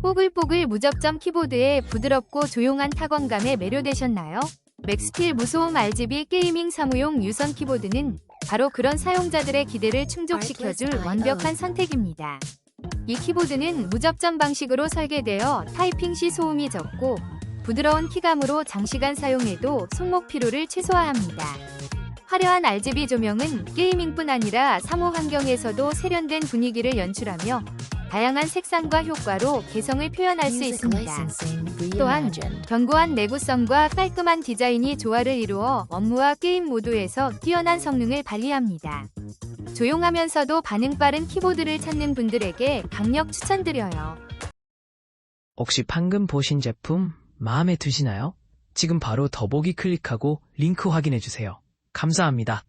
뽀글뽀글 무접점 키보드의 부드럽고 조용한 타건감에 매료되셨나요? 맥스필 무소음 RGB 게이밍 사무용 유선 키보드는 바로 그런 사용자들의 기대를 충족시켜줄 완벽한 선택입니다. 이 키보드는 무접점 방식으로 설계되어 타이핑 시 소음이 적고 부드러운 키감으로 장시간 사용해도 손목 피로를 최소화합니다. 화려한 RGB 조명은 게이밍뿐 아니라 사무 환경에서도 세련된 분위기를 연출하며 다양한 색상과 효과로 개성을 표현할 수 있습니다. 또한 견고한 내구성과 깔끔한 디자인이 조화를 이루어 업무와 게임 모두에서 뛰어난 성능을 발휘합니다. 조용하면서도 반응 빠른 키보드를 찾는 분들에게 강력 추천드려요. 혹시 방금 보신 제품 마음에 드시나요? 지금 바로 더보기 클릭하고 링크 확인해 주세요. 감사합니다.